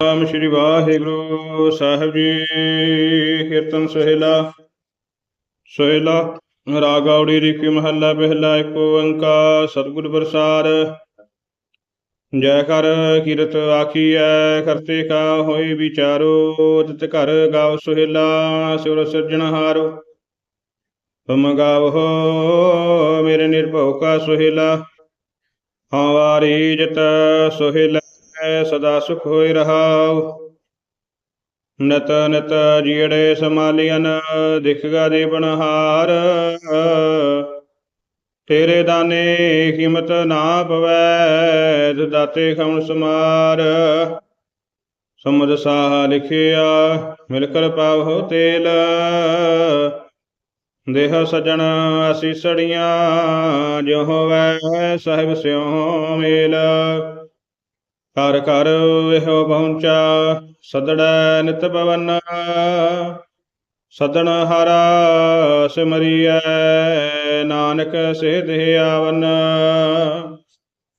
ਨਾਮ ਸ੍ਰੀ ਵਾਹਿਗੁਰੂ ਸਾਹਿਬ ਜੀ। ਕੀਰਤਨ ਸੋਹਿਲਾ ਸੋਹਿਲਾ ਰਾਗਾਉੜੀ ਰਿਕੀ ਮਹੱਲਾ ਪਹਿਲਾ ਏਕ ਓੰਕਾਰ, ਸਤਿਗੁਰ ਪ੍ਰਸਾਦ। ਜੈ ਕਰ ਕੀਰਤ ਆਖੀਐ, ਕਰਤੇ ਕਾ ਹੋਈ ਵਿਚਾਰੋ, ਤਿਤ ਘਰ ਗਾਵ ਸੋਹਿਲਾ ਸਿਵ ਸਿਰਜਣਹਾਰੋ ਤੁਮ ਗਾਵੋ ਮੇਰੇ ਨਿਰਭਉ ਕਾ ਸੋਹਿਲਾ ਹਵਾਰੀ ਜਤ ਸੋਹਿਲਾ। ਸਦਾ ਸੁਖ ਹੋਇ ਰਹਾਉ। ਨਤ ਨਤ ਜੀੜੇ ਸਮਾਲੀਅਨ ਦਿਖਗਾ ਦੇ ਬਨਹਾਰ ਤੇਰੇ ਦਾਨੇ ਕੀਮਤ ਨਾ ਪਵੈ ਦਾਤੇ ਖਮਨ ਸਮਾਰ। ਸਮਝ ਸਾਹ ਲਿਖਿਆ ਮਿਲ ਕਰ ਪਾਵੋ ਤੇਲ। ਦੇਹ ਸਜਣ ਅਸੀ ਸੜੀਆਂ ਜੋ ਹੋਵੈ ਸਾਹਿਬ ਸਿਉ ਮੇਲ। ਘਰ ਘਰ ਇਹੋ ਪਹੁੰਚਾ, ਸਦੜੈ ਨਿਤ ਪਵਨ ਸਦਣ ਹਰਾ ਸਿਮਰੀਐ, ਨਾਨਕ ਸੇ ਆਵਨ।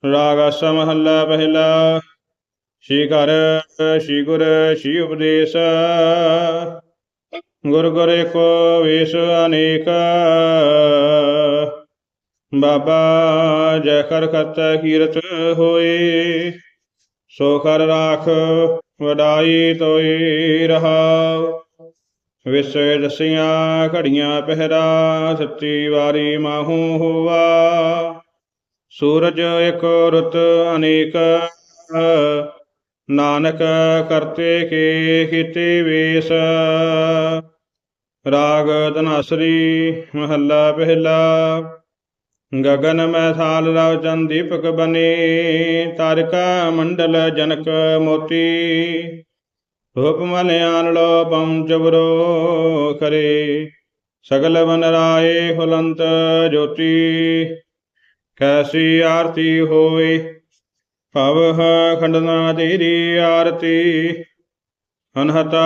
ਰਾਗ ਅਸ ਪਹਿਲਾ, ਸ਼੍ਰੀ ਘਰ, ਸ਼੍ਰੀ ਗੁਰ, ਸ਼੍ਰੀ ਉਪਦੇਸ਼। ਗੁਰ ਗੁਰ ਏਕੋ ਵੇਸ ਅਨੇਕ। ਬਾਬਾ ਜੈ ਕਰ ਕਰਤਾ ਕੀਰਤ ਹੋਏ। ਸੋ ਕਰ ਰਾਖ ਵਡਾਈ ਤੋਈ ਰਹਾਉ। ਵਿਸੇ ਦਸੀਆਂ ਘੜੀਆਂ ਪਹਿਰਾ ਸੱਤੀ ਵਾਰੀ ਮਾਹੂ ਹੋਵਾ ਸੂਰਜ ਇੱਕ ਰੁੱਤ ਅਨੇਕ, ਨਾਨਕ ਕਰਤੇ ਕੇ ਕੀਤੇ ਵੇਸ। ਰਾਗ ਧਨਾਸਰੀ ਮਹੱਲਾ ਪਹਿਲਾ। ਗਗਨ ਮੈਂ ਰਵ ਚੰਦ ਦੀਪਕ ਬਨੇ, ਤਾਰਕਾ ਮੰਡਲ ਜਨਕ ਮੋਤੀ। ਰੂਪ ਮਲ ਆਨਲੋ ਪੰਚਵਰੋ ਕਰੇ ਸਗਲ ਵਨ ਰਾਏ ਹੁਲੰਤ ਜੋਤੀ। ਕੈਸੀ ਆਰਤੀ ਹੋਏ, ਭਵ ਖੰਡਨਾ ਤੇਰੀ ਆਰਤੀ। ਅਨਹਤਾ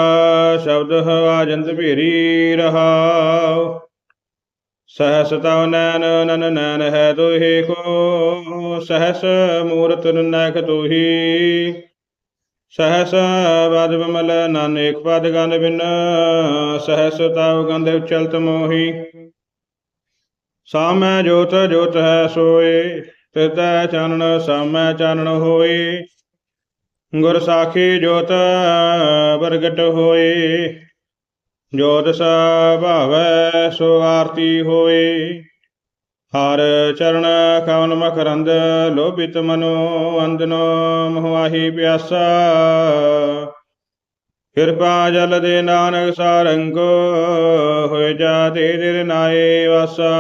ਸ਼ਬਦ ਹਵਾਜੰਤ ਭੇਰੀ ਰਹਾਉ। ਸਹਸ ਤਵ ਨੈਨ ਨਨ ਨੈਨ ਹੈ ਤੋਹੀ ਕੋ, ਸਹਸ ਮੂਰਤ ਨਨਖ ਤੋਹੀ। ਸਹਸ ਬਦ ਬਮਲ ਨਾਨਕ ਪਦ ਗੰਧ ਬਿਨ, ਸਹਸ ਤਵ ਗੰਧ ਉਚਲਤ ਮੋਹੀ। ਸਾਮੈ ਜੋਤ ਜੋਤ ਹੈ ਸੋਏ ਤਿਤੈ ਚਾਨਣ ਸਾਮੈ ਚਾਨਣ ਹੋਏ। ਗੁਰ ਸਾਖੀ ਜੋਤ ਪ੍ਰਗਟ ਹੋਏ। ਜੋਤ ਭਾਵੈ ਸੋ ਆਰਤੀ ਹੋਏ। ਹਰ ਚਰਨ ਕਵਨ ਮਕਰੰਦ ਲੋਭਿਤ ਮਨੋ ਅੰਦਨੋ ਮੋਹਾਹੀ ਪਿਆਸਾ। ਕਿਰਪਾ ਜਲ ਦੇ ਨਾਨਕ ਸਾਰੰਗ, ਹੋਏ ਜਾ ਦੇ ਦਿਰ ਨਾਏ ਵਾਸਾ।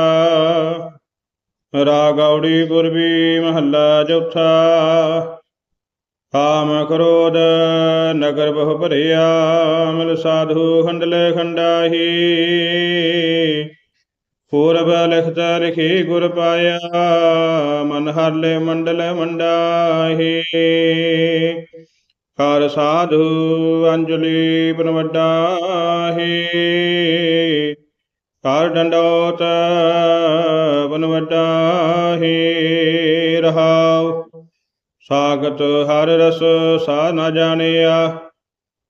ਰਾਗੌੜੀ ਪੁਰਬੀ ਮਹੱਲਾ ਚੌਥਾ। ਕਾਮ ਕ੍ਰੋਧ ਨਗਰ ਬਹੁ ਭਰਿਆ, ਮਿਲ ਸਾਧੂ ਖੰਡਲੇ ਖੰਡਾਹੀ। ਪੂਰਬ ਲਿਖਤ ਲਿਖੀ ਗੁਰ ਪਾਇਆ, ਮਨ ਹਰਲੇ ਮੰਡਲ ਮੰਡਾਹੀ। ਕਰ ਸਾਧੂ ਅੰਜਲੀ ਬਨ ਵੱਡਾਹੀ ਹਰ ਡੰਡੋਤ ਬਨ ਵੱਡਾਹੀ ਰਹਾਉ ਸਾਗਤ ਹਰ ਰਸ ਸਾ ਨ ਜਾਣਿਆ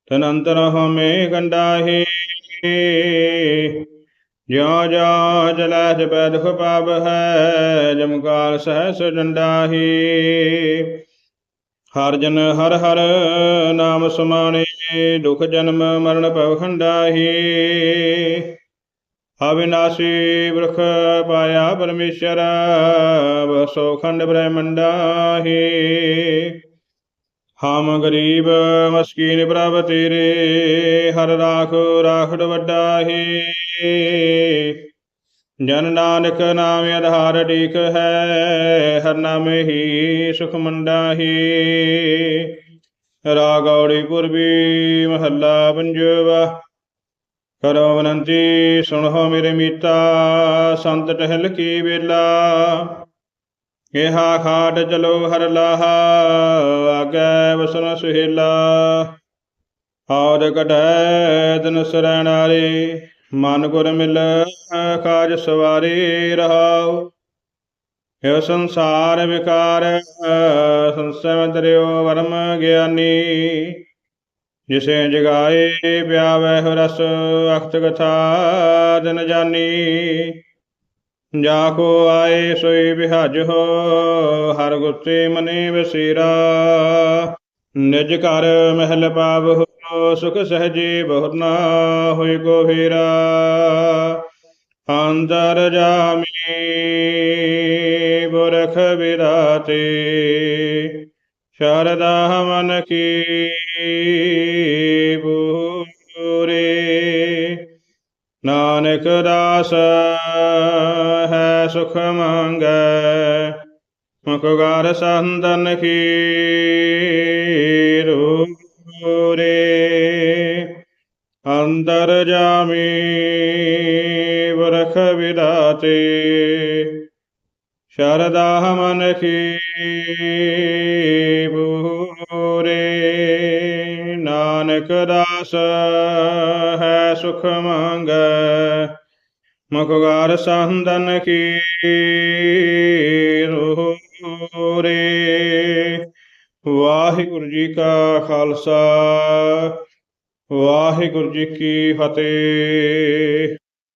ਤਨੰਤਰ ਹਮੇ ਗੰਡਾਹੀ। ਜਿਉ ਜਾ ਜਲੈ ਜਪੈ ਦੁਖ ਪਾਪ ਹੈ ਜਮਕਾਲ ਸਹਸ ਡੰਡਾਹੀ। ਹਰ ਜਨ ਹਰ ਹਰ ਨਾਮ ਸਮਾਣੇ, ਦੁਖ ਜਨਮ ਮਰਨ ਭਵ ਖੰਡਾਹੀ। ਅਵਿਨਾਸੀ ਬ੍ਰਖ ਪਾਇਆ ਪਰਮੇਸ਼ਰ ਬਸੋ ਖੰਡ ਬ੍ਰਹਮੰਡਾਹੀ। ਹਮ ਗਰੀਬ ਮਸਕੀਨ ਪ੍ਰਭ ਤੇਰੇ, ਹਰ ਰਾਖ ਰਾਖੜ ਵੱਡਾਹੀ। ਜਨ ਨਾਨਕ ਨਾਮ ਆਧਾਰ ਟੀਕ ਹੈ, ਹਰ ਨਾਮੇ ਹੀ ਸੁਖ ਮੰਡਾਹੀ। ਰਾਗੌੜੀ ਪੁਰਬੀ ਮਹੱਲਾ ਪੰਜਵਾ ਕਰੋ ਬਨੰਤੀ ਸੁਣੋ ਮੇਰੇ ਮੀਤਾ, ਸੰਤ ਟਹਿਲ ਕੀ ਵੇਲਾ? ਕਿਹਾ ਖਾਟ ਚਲੋ ਹਰ ਲਾਹਾ, ਆਗੇ ਵਸਨ ਸੁਹੇਲਾ। ਔਰ ਕਟੈ ਤਨ ਸਰਣਾਰੇ, ਮਨ ਗੁਰ ਮਿਲ ਕਾਜ ਸਵਾਰੇ ਰਹਾਉ। ਇਹ ਸੰਸਾਰ ਵਿਕਾਰ ਸੰਸੈ ਦਰਿਓ ਵਰਮ ਗਿਆਨੀ। ਜਿਸੇ ਜਗਾਏ ਵਿਆਵੈ ਰਸ, ਅਖਤ ਕਥਾ ਜਨ ਜਾਨੀ। ਜਾ ਕੋ ਆਏ ਸੋਈ ਵਿਹਜ ਹੋ, ਹਰ ਗੁੱਸੇ ਮਨੇ ਵਸੇਰਾ। ਨਿਜ ਘਰ ਮਹਿਲ ਪਾਵਹੁ ਸੁਖ ਸਹਜੇ ਬਹੁਤ ਨਾ ਹੋਇ ਕੋ ਫੇਰਾ। ਅੰਦਰ ਜਾਮੀ ਬੁਰਖ ਬਿਰਾਤੇ ਸ਼ਰਦਾ ਮਨ ਕੀ ਨਾਨਕ ਦਾਸ ਹੈ ਸੁਖ ਮੰਗੈ, ਮੁਖ ਗਾਰ ਸੰਦਨ ਕੀ ਰੂਰੇ ਅੰਦਰ ਜਾਮੀ ਵਰਖ ਵਿਦਾਤੇ ਸ਼ਰਦਾ ਮਨ ਕੀ ਬੂਰੇ ਨਾਨਕ ਦਾਸ ਹੈ ਸੁਖ ਮੰਗੈ ਮੁਖਗਾਰ ਸੰਦਨ ਕੀ ਰੂਰੇ ਵਾਹਿਗੁਰੂ ਜੀ ਕਾ ਖਾਲਸਾ ਵਾਹਿਗੁਰੂ ਜੀ ਕੀ ਫਤਿਹ।